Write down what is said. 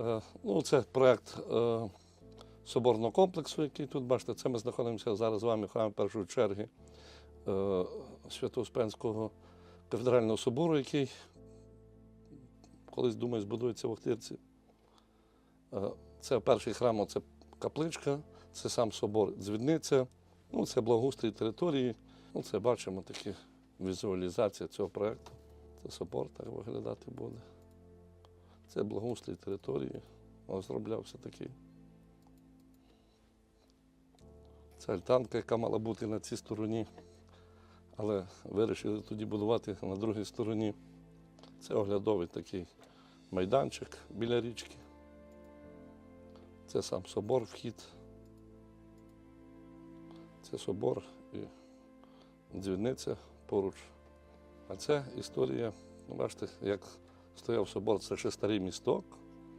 Е, Ну, це проєкт е, соборного комплексу, який тут бачите. Це ми знаходимося зараз з вами в храмі першої черги е, Свято-Успенського кафедрального собору, який колись, думаю, збудується в Охтирці. Це перший храм, це капличка, це сам собор дзвідниця, ну, це благоустрій території. Ну, це бачимо такі візуалізація цього проєкту. Це собор так виглядати буде. Це благоустрій території. Розроблявся такий. Це альтанка, яка мала бути на цій стороні, але вирішили тоді будувати на другій стороні. Це оглядовий такий майданчик біля річки. Це сам собор, вхід. Це собор і дзвіниця поруч. А це історія, бачите, як стояв собор, це ще старий місток.